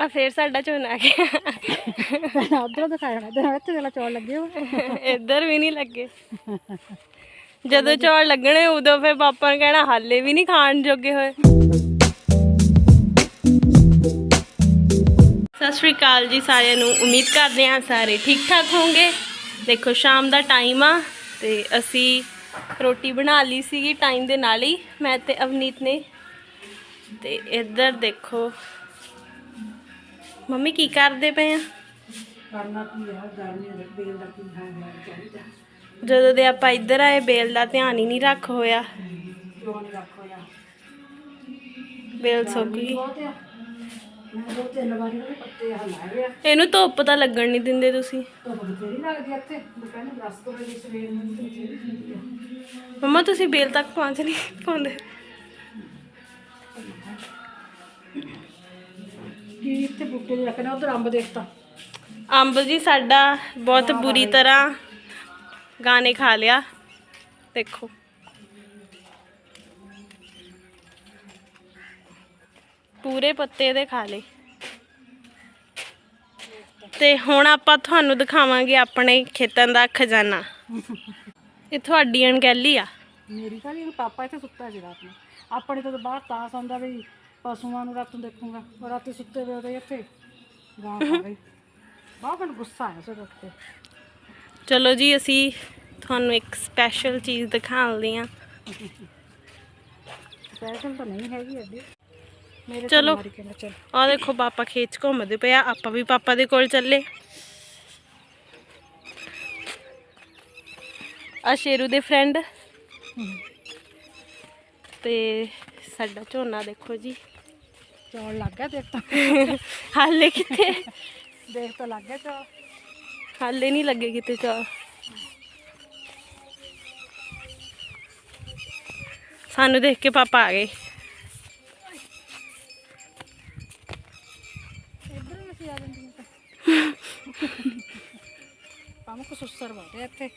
ਆ ਫੇਰ ਸਾਡਾ ਝੋਨਾ ਆ ਗਿਆ। ਉਧਰੋਂ ਦਿਖਾਇਆ ਇਧਰ ਇੱਥੇ ਜਿਹੜਾ ਚੌਲ ਲੱਗੇ ਇੱਧਰ ਵੀ ਨਹੀਂ ਲੱਗੇ। ਜਦੋਂ ਚੌਲ ਲੱਗਣੇ ਉਦੋਂ ਫੇਰ ਪਾਪਾ ਨੇ ਕਹਿਣਾ ਹਾਲੇ ਵੀ ਨਹੀਂ ਖਾਣ ਜੋਗੇ ਹੋਏ। ਸਤਿ ਸ਼੍ਰੀ ਅਕਾਲ ਜੀ ਸਾਰਿਆਂ ਨੂੰ। ਉਮੀਦ ਕਰਦੇ ਹਾਂ ਸਾਰੇ ਠੀਕ ਠਾਕ ਹੋਵੋਗੇ। ਦੇਖੋ ਸ਼ਾਮ ਦਾ ਟਾਈਮ ਆ ਤੇ ਅਸੀਂ ਰੋਟੀ ਬਣਾ ਲਈ ਸੀਗੀ ਟਾਈਮ ਦੇ ਨਾਲ ਹੀ ਮੈਂ ਤੇ ਅਵਨੀਤ ਨੇ। ਤੇ ਇੱਧਰ ਦੇਖੋ ਮੰਮੀ ਕੀ ਕਰਦੇ ਪਏ ਆ? ਕਰਨਾ ਕੀ ਹੈ ਗਰਮੀ ਦੇ ਬੇਲ ਦਾ ਕੀ ਹੈ ਚਾਹੀਦਾ। ਜਦੋਂ ਦੇ ਆਪਾਂ ਇੱਧਰ ਆਏ ਬੇਲ ਦਾ ਧਿਆਨ ਹੀ ਨਹੀਂ ਰੱਖ ਹੋਇਆ। ਕਿਉਂ ਨਹੀਂ ਰੱਖੋ ਯਾਰ ਬੇਲ ਸੁੱਕ ਗਈ। ਬਹੁਤ ਆ। ਮੈਂ ਦੋ ਤਿੰਨ ਵਾਰੀ ਉਹਦੇ ਪੱਤੇ ਹਲਾਏ ਆ। ਇਹਨੂੰ ਧੁੱਪ ਤਾਂ ਲੱਗਣ ਨਹੀਂ ਦਿੰਦੇ ਤੁਸੀਂ। ਤਾਂ ਬਥੇਰੀ ਲੱਗਦੀ ਆ ਇੱਥੇ। ਦੁਕਾਨੇ ਬਰਸ ਤੋਂ ਵਜੇ ਸਵੇਰ ਨੂੰ ਤੇ ਬਥੇਰੀ ਹੁੰਦੀ ਆ। ਮੰਮਾ ਤੁਸੀਂ ਬੇਲ ਤੱਕ ਪਹੁੰਚ ਨਹੀਂ ਪਾਉਂਦੇ। ਕੀ ਇੱਥੇ ਬੁੱਕੇ ਦੇ ਰੱਖਣਾ ਉਧਰ ਅੰਬ ਦੇਖਤਾ ਅੰਬ ਜੀ ਸਾਡਾ ਬਹੁਤ ਬੁਰੀ ਤਰ੍ਹਾਂ ਗਾਣੇ ਖਾ ਲਿਆ। ਦੇਖੋ। ਪੂਰੇ ਪੱਤੇ ਦੇ ਖਾ ਲਏ। ਤੇ ਹੁਣ ਆਪਾਂ ਤੁਹਾਨੂੰ ਦਿਖਾਵਾਂਗੇ ਆਪਣੇ ਖੇਤਾਂ ਦਾ ਖਜ਼ਾਨਾ। ਇਹ ਤੁਹਾਡੀ ਅਣਗਹਿਲੀ ਆ। ਮੇਰੀ ਤਾਂ ਨਹੀਂ ਪਾਪਾ ਇੱਥੇ ਸੁੱਤਾ ਨੂੰ। ਆਪਣੇ ਤੋਂ ਤਾਂ ਬਾਹਰ ਤਾਂ ਸੌਂਦਾ ਵੀ ਪਸ਼ੂਆਂ ਨੂੰ ਰਾਤ ਨੂੰ ਦੇਖੂੰਗਾ। ਉਹ ਰਾਤੀ ਸੁੱਤੇ ਵੇ ਉਹਦੇ ਇੱਥੇ। ਗਾਂ ਖਾ ਗਈ। ਬਹੁਤ ਮੈਨੂੰ ਗੁੱਸਾ ਆਇਆ ਸੀ ਕੇ। ਚਲੋ ਜੀ ਅਸੀਂ ਤੁਹਾਨੂੰ ਇੱਕ ਸਪੈਸ਼ਲ ਚੀਜ਼ ਦਿਖਾਉਂਦੇ ਆ ਸਪੈਸ਼ਲ ਤਾਂ ਨਹੀਂ ਹੈਗੀ ਅੱਡੀ ਮੇਰੇ ਚਲੋ। ਮਾਰੀ ਆ ਦੇਖੋ ਪਾਪਾ ਖੇਚ ਘੁੰਮਦੇ ਪਏ ਆ। ਆਪਾਂ ਵੀ ਪਾਪਾ ਦੇ ਕੋਲ ਚੱਲੇ। ਆ ਸ਼ੇਰੂ ਦੇ ਫਰੈਂਡ ਤੇ ਸਾਡਾ ਝੋਨਾ ਦੇਖੋ ਜੀ। ਚੌਲ ਲੱਗ ਗਿਆ ਦੇਖ ਤਾਂ। ਹਾਲੇ ਕਿਤੇ ਦੇਖ ਤਾਂ ਲੱਗ ਗਿਆ ਚੌਲ। ਹਾਲੇ ਨਹੀਂ ਲੱਗੇ ਕਿਤੇ ਚਾ ਸਾਨੂੰ ਦੇਖ ਕੇ ਪਾਪਾ ਆ ਗਏ। ਪਾਮਾ ਕੋ ਸੁਸਰ ਇੱਥੇ।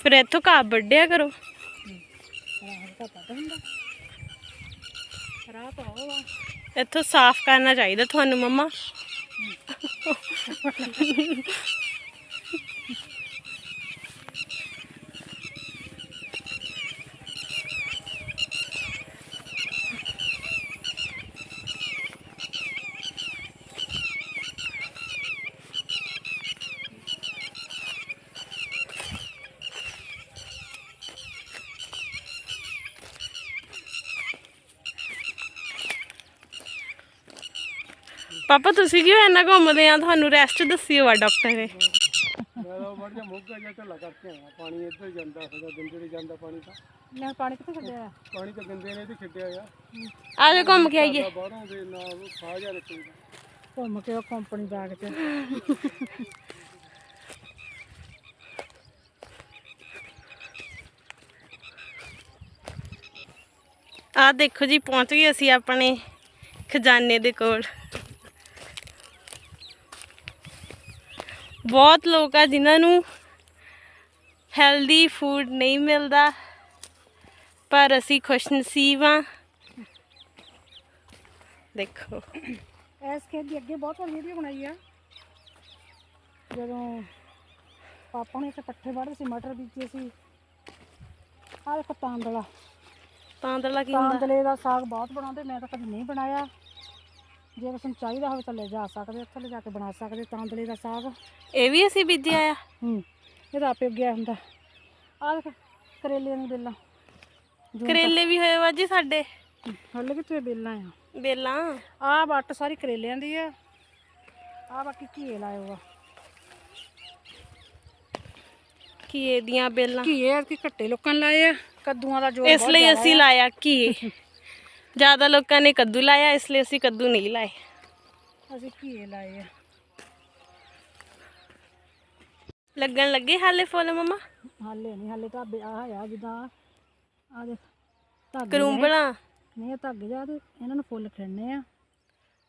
ਫਿਰ ਇੱਥੋਂ ਘਾਹ ਵੱਢਿਆ ਕਰੋ। ਰਾਹ ਤਾਂ ਪਤਾ ਹੁੰਦਾ। ਰਾਹ ਤਾਂ ਆ। ਇੱਥੋਂ ਸਾਫ਼ ਕਰਨਾ ਚਾਹੀਦਾ ਤੁਹਾਨੂੰ ਮੰਮਾ। ਪਾਪਾ ਤੁਸੀਂ ਕਿਉਂ ਇੰਨਾ ਘੁੰਮਦੇ ਆ? ਤੁਹਾਨੂੰ ਰੈਸਟ ਦੱਸਿਓ ਆ ਡਾਕਟਰ ਨੇ। ਮੈਂ ਤਾਂ ਵੜ ਜਾ ਮੋਗਾ ਜਾਂ ਢੱਲਾ ਕਰਕੇ ਆਇਆ। ਪਾਣੀ ਇੱਧਰ ਜਾਂਦਾ ਹੈਗਾ ਦਿੰਦੇ ਨਹੀਂ ਜਾਂਦਾ ਪਾਣੀ ਤਾਂ। ਲੈ ਪਾਣੀ ਕਿੱਥੇ ਛੱਡਿਆ? ਪਾਣੀ ਤਾਂ ਦਿੰਦੇ ਨੇ ਤੇ ਛੱਡਿਆ ਆ। ਆ ਜਾ ਘੁੰਮ ਕੇ ਆਈਏ। ਤਾਂ ਬਾਹਰੋਂ ਦੇ ਨਾ ਉਹ ਖਾ ਜਾ ਰੱਖੂਗਾ ਘੁੰਮ ਕੇ ਉਹ ਕੰਪਨੀ ਬੈਗ 'ਚ। ਆ ਦੇਖੋ ਜੀ ਪਹੁੰਚ ਗਏ ਅਸੀਂ ਆਪਣੇ ਖਜ਼ਾਨੇ ਦੇ ਕੋਲ। ਬਹੁਤ ਲੋਕ ਆ ਜਿਨ੍ਹਾਂ ਨੂੰ ਹੈਲਦੀ ਫੂਡ ਨਹੀਂ ਮਿਲਦਾ ਪਰ ਅਸੀਂ ਖੁਸ਼ਨਸੀਬ ਆ ਦੇਖੋ। ਐਸ ਖੇਤ ਦੀ ਅੱਗੇ ਬਹੁਤ ਵਾਰ ਵੀਡੀਓ ਬਣਾਈ ਆ। ਜਦੋਂ ਪਾਪਾ ਨੇ ਇੱਥੇ ਪੱਠੇ ਵੜਦੇ ਸੀ ਮਟਰ ਬੀਜੇ ਸੀ। ਆਹ ਦੇਖੋ ਤਾਂਦਲਾ। ਤਾਂਦਲਾ ਕੀ ਹੁੰਦਾ? ਤਾਂਦਲੇ ਦਾ ਸਾਗ ਬਹੁਤ ਬਣਾਉਂਦੇ ਮੈਂ ਤਾਂ ਕਦੀ ਨਹੀਂ ਬਣਾਇਆ। ਜੇ ਕਿਸੇ ਨੂੰ ਚਾਹੀਦਾ ਹੋਵੇ ਤਾਂ ਲੈ ਜਾ ਸਕਦੇ ਉੱਥੇ ਲੈ ਜਾ ਕੇ ਬਣਾ ਸਕਦੇ ਤਾਂਦਲੇ ਦਾ ਸਾਗ। ਇਹ ਵੀ ਅਸੀਂ ਬੀਜਿਆ ਆ? ਹੂੰ ਇਹ ਤਾਂ ਆਪੇ ਉੱਗਿਆ ਹੁੰਦਾ। ਆਹ ਦੇਖ ਕਰੇਲਿਆਂ ਦੀ ਬੇਲਾਂ। ਕਰੇਲੇ ਵੀ ਹੋਏ ਵਾ ਜੀ ਸਾਡੇ। ਹੱਲੇ ਕਿੱਥੇ ਬੇਲਾਂ ਆ। ਬੇਲਾਂ? ਆਹ ਵੱਟ ਸਾਰੀ ਕਰੇਲਿਆਂ ਦੀ ਆ। ਆਹ ਬਾਕੀ ਘੀਏ ਲਾਏ ਹੋਆ ਘੀਏ ਦੀਆਂ ਬੇਲਾਂ। ਘੀਏ ਕੀ ਘੱਟੇ ਲੋਕਾਂ ਨੇ ਲਾਏ ਆ। ਕੱਦੂਆਂ ਦਾ ਜੋਰ ਇਸ ਲਈ ਅਸੀਂ। ਲਾਇਆ ਘੀਏ। ਜ਼ਿਆਦਾ ਲੋਕਾਂ ਨੇ ਕੱਦੂ ਲਾਇਆ ਇਸ ਲਈ ਅਸੀਂ ਕੱਦੂ ਨਹੀਂ ਲਾਏ। ਅਸੀਂ ਘੀਏ ਲਾਏ ਆ। ਲੱਗਣ ਲੱਗੇ ਹਾਲੇ ਫੁੱਲ ਮਮਾ? ਹਾਲੇ ਨਹੀਂ ਹਾਲੇ ਤਾਂ ਆਹ ਆ ਜਿੱਦਾਂ ਆ ਦੇਖ ਧਾਗੇ ਨੇ। ਕਰੂੰਬਲਾਂ। ਨਹੀਂ ਇਹ ਧਾਗੇ ਜਾ ਤੇ ਇਹਨਾਂ ਨੂੰ ਫੁੱਲ ਖਿੜਨੇ ਆ।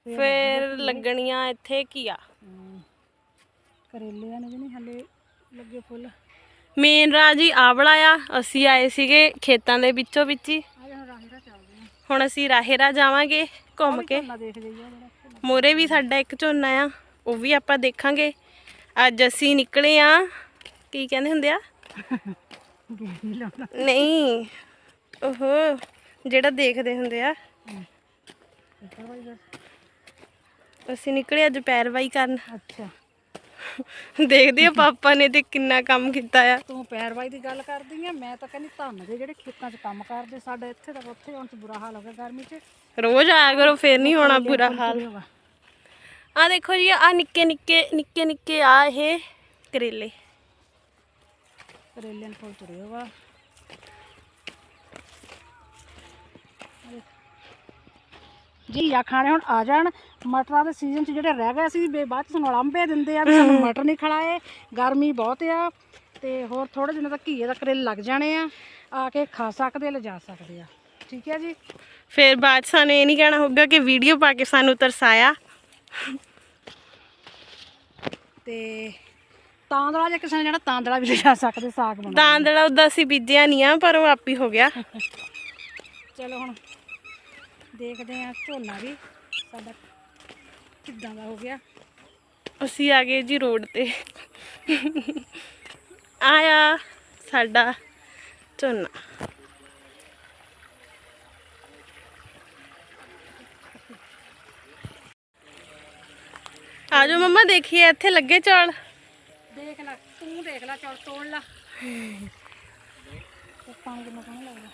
ਫਿਰ ਲੱਗਣੀਆਂ ਇੱਥੇ ਘੀਆ ਹਮ, ਕਰੇਲਿਆਂ ਨੇ ਵੀ ਨਹੀਂ ਹਾਲੇ ਲੱਗੇ ਫੁੱਲ। ਮੇਨ ਰਾਜ ਹੀ ਆਵਲਾ ਆ। ਅਸੀਂ ਆਏ ਸੀਗੇ ਖੇਤਾਂ ਦੇ ਵਿੱਚੋਂ ਵਿੱਚ ਹੀ। ਰਾਹੀ ਹੁਣ ਅਸੀਂ ਰਾਹੇਰਾ ਜਾਵਾਂਗੇ ਘੁੰਮ ਕੇ। ਮੋਰੇ ਵੀ ਸਾਡਾ ਇੱਕ ਝੋਨਾ ਆ ਉਹ ਵੀ ਆਪਾਂ ਦੇਖਾਂਗੇ। ਅੱਜ ਅਸੀਂ ਨਿਕਲੇ ਆ ਕੀ ਕਹਿੰਦੇ ਹੁੰਦੇ ਆ? ਨਹੀਂ ਓਹੋ ਜਿਹੜਾ ਦੇਖਦੇ ਹੁੰਦੇ ਆ। ਅਸੀਂ ਨਿਕਲੇ ਅੱਜ ਪੈਰਵਾਈ ਕਰਨ। ਅੱਛਾ। ਦੇਖਦੇ ਆ ਪਾਪਾ ਨੇ ਤੇ ਕਿੰਨਾ ਕੰਮ ਕੀਤਾ ਆ। ਤੂੰ ਪੈਰਵਾਈ ਦੀ ਗੱਲ ਕਰਦੀ ਆ ਮੈਂ ਤਾਂ ਕਹਿੰਦੀ ਧੰਨ ਦੇ ਜਿਹੜੇ ਖੇਤਾਂ 'ਚ ਕੰਮ ਕਰਦੇ ਸਾਡੇ ਇੱਥੇ ਤੱਕ ਉੱਥੇ ਹੁਣ 'ਚ ਬੁਰਾ ਹਾਲ ਹੋ ਗਿਆ ਗਰਮੀ 'ਚ। ਰੋਜ਼ ਆਇਆ ਕਰੋ ਫੇਰ ਨਹੀਂ ਹੋਣਾ ਬੁਰਾ ਹਾਲ। ਆ ਦੇਖੋ ਜੀ ਆ ਨਿੱਕੇ ਨਿੱਕੇ ਨਿੱਕੇ ਨਿੱਕੇ ਆ ਇਹ ਕਰੇਲੇ। ਕਰੇਲਿਆਂ ਫੁੱਲ ਤੁਰੇ ਹੋਗਾ ਜੀ ਆ ਖਾਣੇ ਹੁਣ ਆ ਜਾਣ। ਮਟਰਾਂ ਦੇ ਸੀਜ਼ਨ 'ਚ ਜਿਹੜੇ ਰਹਿ ਗਏ ਸੀ ਬੇ ਬਾਅਦ 'ਚ ਸਾਨੂੰ ਅਲੰਬੇ ਦਿੰਦੇ ਆ ਵੀ ਸਾਨੂੰ ਮਟਰ ਨਹੀਂ ਖਿਲਾਏ ਗਰਮੀ ਬਹੁਤ ਆ। ਤੇ ਹੋਰ ਥੋੜੇ ਦਿਨਾਂ ਤੱਕ ਘੀਏ ਦਾ ਕਰੇਲੇ ਲੱਗ ਜਾਣੇ ਆ। ਆ ਕੇ ਖਾ ਸਕਦੇ ਲਿਜਾ ਸਕਦੇ ਆ। ਠੀਕ ਹੈ ਜੀ? ਫੇਰ ਬਾਅਦ ਸਾਨੂੰ ਇਹ ਨਹੀਂ ਕਹਿਣਾ ਹੋਊਗਾ ਕਿ ਵੀਡੀਓ ਪਾ ਕੇ ਸਾਨੂੰ ਤਰਸਾਇਆ। ਤੇ ਤਾਂਦਲਾ ਜੇ ਕਿਸੇ ਨੇ ਜਿਹੜਾ ਤਾਂਦਲਾ ਵੀ ਲਿਜਾ ਸਕਦੇ ਸਾਗ ਬਣਾ ਦਾਂਦੜਾ ਉਦਾਂ ਅਸੀਂ ਬੀਜਿਆ ਨਹੀਂ ਆ ਪਰ ਉਹ ਆਪੀ ਹੋ ਗਿਆ। ਚਲੋ ਹੁਣ ਦੇਖਦੇ ਆ ਝੋਨਾ ਵੀ ਸਾਡਾ ਕਿੱਦਾਂ ਦਾ ਹੋ ਗਿਆ। ਅਸੀਂ ਆ ਗਏ ਜੀ ਰੋਡ ਤੇ। ਆਇਆ ਸਾਡਾ ਝੋਨਾ। ਆਜੋ ਮੰਮਾ ਦੇਖੀਏ ਇੱਥੇ ਲੱਗੇ ਚੌਲ। ਦੇਖ ਲੈ ਤੂੰ ਦੇਖ ਲੈ ਚਲ ਤੋੜ ਲਾ। ਤੇ ਪਾਣੀ ਕਿੰਨਾ ਪਾਣੀ ਲੱਗਦਾ।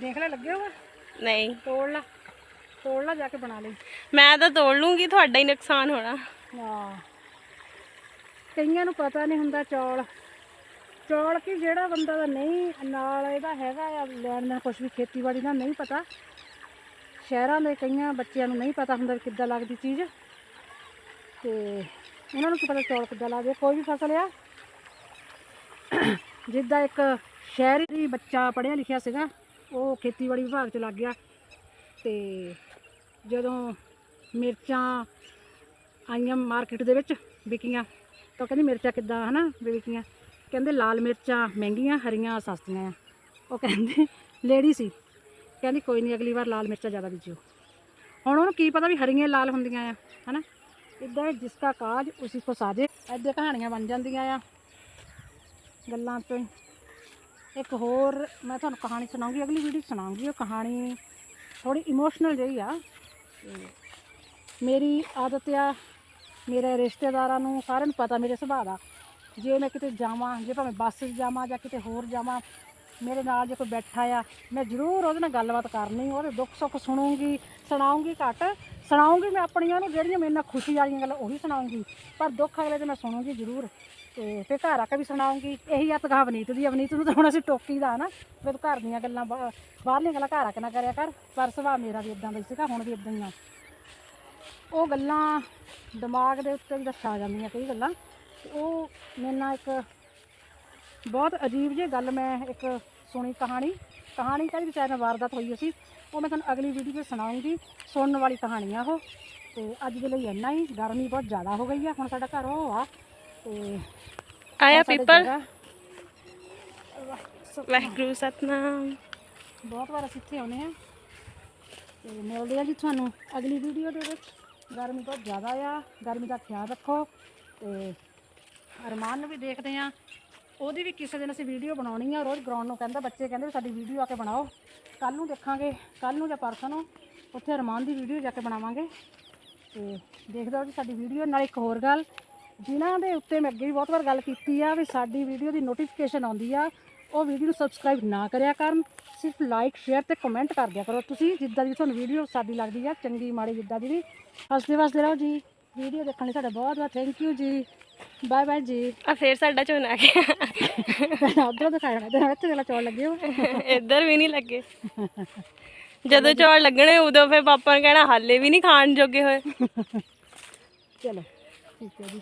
ਦੇਖ ਲੈ ਲੱਗੇ ਹੋਗਾ ਨਹੀਂ। ਤੋੜ ਲਾ। ਤੋੜ ਲਾ ਜਾ ਕੇ ਬਣਾ ਲਈ। ਮੈਂ ਤਾਂ ਤੋੜ ਲੂੰਗੀ ਤੁਹਾਡਾ ਹੀ ਨੁਕਸਾਨ ਹੋਣਾ। ਆ ਕਈਆਂ ਨੂੰ ਪਤਾ ਨਹੀਂ ਹੁੰਦਾ ਚੌਲ। ਚੌਲ ਕੀ ਜਿਹੜਾ ਬੰਦਾ ਦਾ ਨਹੀਂ ਨਾਲ ਇਹਦਾ ਹੈਗਾ ਆ ਲੈਣ ਦਾ ਕੁਝ ਵੀ ਖੇਤੀਬਾੜੀ ਦਾ ਨਹੀਂ ਪਤਾ। ਸ਼ਹਿਰਾਂ ਦੇ ਕਈਆਂ ਬੱਚਿਆਂ ਨੂੰ ਨਹੀਂ ਪਤਾ ਹੁੰਦਾ ਕਿੱਦਾਂ ਲੱਗਦੀ ਚੀਜ਼। ਤੇ ਉਹਨਾਂ ਨੂੰ ਕੀ ਪਤਾ ਚੌਲ ਕਿੱਦਾਂ ਲੱਗਦੇ ਕੋਈ ਵੀ ਫਸਲ ਆ। ਜਿੱਦਾਂ ਇੱਕ ਸ਼ਹਿਰੀ ਬੱਚਾ ਪੜ੍ਹਿਆ ਲਿਖਿਆ ਸੀਗਾ ਉਹ ਖੇਤੀਬਾੜੀ ਵਿਭਾਗ 'ਚ ਲੱਗ ਗਿਆ। ਤੇ ਜਦੋਂ ਮਿਰਚਾਂ ਆਈਆਂ ਮਾਰਕੀਟ ਦੇ ਵਿੱਚ ਵਿਕੀਆਂ, ਤਾਂ ਕਹਿੰਦੀ ਮਿਰਚਾਂ ਕਿੱਦਾਂ ਹਨਾ ਵੀ ਵਿਕੀਆਂ? ਕਹਿੰਦੇ ਲਾਲ ਮਿਰਚਾਂ ਮਹਿੰਗੀਆਂ, ਹਰੀਆਂ, ਸਸਤੀਆਂ ਆ। ਉਹ ਕਹਿੰਦੇ ਲੇਡੀ ਸੀ। ਕਹਿੰਦੀ ਕੋਈ ਨਹੀਂ ਅਗਲੀ ਵਾਰ ਲਾਲ ਮਿਰਚਾਂ ਜ਼ਿਆਦਾ ਬੀਜਿਓ। ਹੁਣ ਉਹਨੂੰ ਕੀ ਪਤਾ ਵੀ ਹਰੀਆਂ, ਲਾਲ ਹੁੰਦੀਆਂ ਆ, ਹਨਾ? ਇਦਾਂ ਜਿਸ ਦਾ ਕਾਜ, ਉਸੇ ਕੋ ਸਾਜੇ। ਐਦੇ ਕਹਾਣੀਆਂ ਬਣ ਜਾਂਦੀਆਂ ਆ। ਗੱਲਾਂ ਤੋਂ ਹੀ। ਇੱਕ ਹੋਰ ਮੈਂ ਤੁਹਾਨੂੰ ਕਹਾਣੀ ਸੁਣਾਉਂਗੀ, ਅਗਲੀ ਵੀਡੀਓ 'ਚ ਸੁਣਾਉਂਗੀ। ਉਹ ਕਹਾਣੀ ਥੋੜੀ ਇਮੋਸ਼ਨਲ ਜਿਹੀ ਆ। ਮੇਰੀ ਆਦਤ ਆ, ਮੇਰੇ ਰਿਸ਼ਤੇਦਾਰਾਂ ਨੂੰ ਸਾਰਿਆਂ ਨੂੰ ਪਤਾ ਮੇਰੇ ਸੁਭਾਅ ਦਾ। ਜੇ ਮੈਂ ਕਿਤੇ ਜਾਵਾਂ, ਜੇ ਭਾਵੇਂ ਬੱਸ 'ਚ ਜਾਵਾਂ ਜਾਂ ਕਿਤੇ ਹੋਰ ਜਾਵਾਂ, ਮੇਰੇ ਨਾਲ ਜੇ ਕੋਈ ਬੈਠਾ ਆ, ਮੈਂ ਜ਼ਰੂਰ ਉਹਦੇ ਨਾਲ ਗੱਲਬਾਤ ਕਰਨੀ, ਉਹਦੇ ਦੁੱਖ ਸੁੱਖ ਸੁਣੂੰਗੀ, ਸੁਣਾਉਂਗੀ ਘੱਟ। ਸੁਣਾਉਂਗੀ ਮੈਂ ਆਪਣੀਆਂ ਨੂੰ, ਜਿਹੜੀਆਂ ਮੇਰੇ ਨਾਲ ਖੁਸ਼ੀ ਵਾਲੀਆਂ ਗੱਲਾਂ, ਉਹੀ ਸੁਣਾਉਂਗੀ। ਪਰ ਦੁੱਖ ਅਗਲੇ ਦੇ ਮੈਂ ਸੁਣੂੰਗੀ ਜ਼ਰੂਰ। ਤੇ ਫਿਰ ਘਰ ਆ ਕੇ ਵੀ ਸੁਣਾਉਂਗੀ। ਇਹੀ ਆ ਤਗਾ ਅਵਨੀਤ ਦੀ ਅਵਨੀਤ ਨੂੰ ਤਾਂ ਹੁਣ ਅਸੀਂ ਟੋਕੀ ਦਾ ਨਾ, ਫਿਰ ਤੂੰ ਘਰ ਦੀਆਂ ਗੱਲਾਂ ਬਾ- ਬਾਹਰਲੀਆਂ ਗੱਲਾਂ ਘਰ ਆ ਕੇ ਨਾ ਕਰਿਆ ਕਰ, ਪਰ ਸੁਭਾਅ ਮੇਰਾ ਵੀ ਇਦਾਂ ਦਾ ਹੀ ਸੀਗਾ, ਹੁਣ ਵੀ ਇਦਾਂ ਹੀ ਆ। ਉਹ ਗੱਲਾਂ ਦਿਮਾਗ ਦੇ ਉੱਤੇ ਵੀ ਛਾ ਜਾਂਦੀਆਂ ਕਈ ਗੱਲਾਂ। ਤੇ ਉਹ ਮੇਰੇ ਨਾਲ ਇੱਕ ਬਹੁਤ ਅਜੀਬ ਜਿਹੀ ਗੱਲ ਮੈਂ ਇੱਕ ਸੁਣੀ ਕਹਾਣੀ। ਕਹਾਣੀ ਕਾਹਦੀ ਵਿਚਾਰ ਨਾਲ ਵਾਰਦਾਤ ਹੋਈ ਸੀ। ਉਹ ਮੈਂ ਤੁਹਾਨੂੰ ਅਗਲੀ ਵੀਡੀਓ 'ਚ ਸੁਣਾਉਂਗੀ, ਸੁਣਨ ਵਾਲੀ ਕਹਾਣੀ ਆ ਉਹ। ਤੇ ਅੱਜ ਦੇ ਲਈ ਇੰਨਾ ਹੀ, ਗਰਮੀ ਬਹੁਤ ਜ਼ਿਆਦਾ ਹੋ ਗਈ ਆ, ਹੁਣ ਸਾਡਾ ਘਰ ਉਹ ਆ। ਤੇ ਆਇਆ ਪੀਪਲ ਵਾਹਿਗੁਰੂ ਸਤਨਾਮ। ਬਹੁਤ ਵਾਰ ਅਸੀਂ ਇੱਥੇ ਆਉਨੇ ਆ। ਤੇ ਮਿਲਦੇ ਆ ਜੀ ਤੁਹਾਨੂੰ ਅਗਲੀ ਵੀਡੀਓ ਦੇ ਵਿੱਚ। ਗਰਮੀ ਬਹੁਤ ਜ਼ਿਆਦਾ ਆ। ਗਰਮੀ ਦਾ ਖਿਆਲ ਰੱਖੋ। ਤੇ ਅਰਮਾਨ ਨੂੰ ਵੀ ਦੇਖਦੇ ਆ। ਉਹਦੀ ਵੀ ਕਿਸੇ ਦਿਨ ਅਸੀਂ ਵੀਡੀਓ ਬਣਾਉਣੀ ਆ। ਰੋਜ਼ ਗਰਾਊਂਡ ਨੂੰ ਕਹਿੰਦਾ ਬੱਚੇ ਕਹਿੰਦੇ ਸਾਡੀ ਵੀਡੀਓ ਆ ਕੇ ਬਣਾਓ। ਕੱਲ ਨੂੰ ਦੇਖਾਂਗੇ। ਕੱਲ ਨੂੰ ਜਾਂ ਪਰਸੋਂ ਨੂੰ ਉੱਥੇ ਅਰਮਾਨ ਦੀ ਵੀਡੀਓ ਜਾ ਕੇ ਬਣਾਵਾਂਗੇ। ਤੇ ਦੇਖਦੇ ਹੋ ਜੀ ਸਾਡੀ ਵੀਡੀਓ ਨਾਲ ਇੱਕ ਹੋਰ ਗੱਲ ਜਿਨ੍ਹਾਂ ਦੇ ਉੱਤੇ ਮੈਂ ਅੱਗੇ ਵੀ ਬਹੁਤ ਵਾਰ ਗੱਲ ਕੀਤੀ ਆ ਵੀ ਸਾਡੀ ਵੀਡੀਓ ਦੀ ਨੋਟੀਫਿਕੇਸ਼ਨ ਆਉਂਦੀ ਆ ਉਹ ਵੀਡੀਓ ਨੂੰ ਸਬਸਕ੍ਰਾਈਬ ਨਾ ਕਰਿਆ ਕਰਨ ਸਿਰਫ ਲਾਈਕ ਸ਼ੇਅਰ ਤੇ ਕਮੈਂਟ ਕਰ ਦਿਆ ਕਰੋ। ਤੁਸੀਂ ਜਿੱਦਾਂ ਦੀ ਤੁਹਾਨੂੰ ਵੀਡੀਓ ਸਾਡੀ ਲੱਗਦੀ ਆ ਚੰਗੀ ਮਾੜੀ ਜਿੱਦਾਂ ਦੀ ਵੀ ਹੱਸਦੇ ਵਸਦੇ ਰਹੋ ਜੀ। ਵੀਡੀਓ ਦੇਖਣ ਲਈ ਤੁਹਾਡਾ ਬਹੁਤ ਬਹੁਤ thank you ji. Bye bye ji. ਆ ਫੇਰ ਸਾਡਾ ਝੋਨਾ ਆ ਗਿਆ। ਉਧਰੋਂ ਦਿਖਾਇਆ ਤੇ ਇੱਥੇ ਜਿਹੜਾ ਚੌਲ ਲੱਗੇ ਹੋ। ਇੱਧਰ ਵੀ ਨਹੀਂ ਲੱਗੇ। ਜਦੋਂ ਚੌਲ ਲੱਗਣੇ ਉਦੋਂ ਫੇਰ ਪਾਪਾ ਨੇ ਕਹਿਣਾ ਹਾਲੇ ਵੀ ਨਹੀਂ ਖਾਣ ਜੋਗੇ ਹੋਏ। ਚਲੋ ਠੀਕ ਹੈ ਜੀ।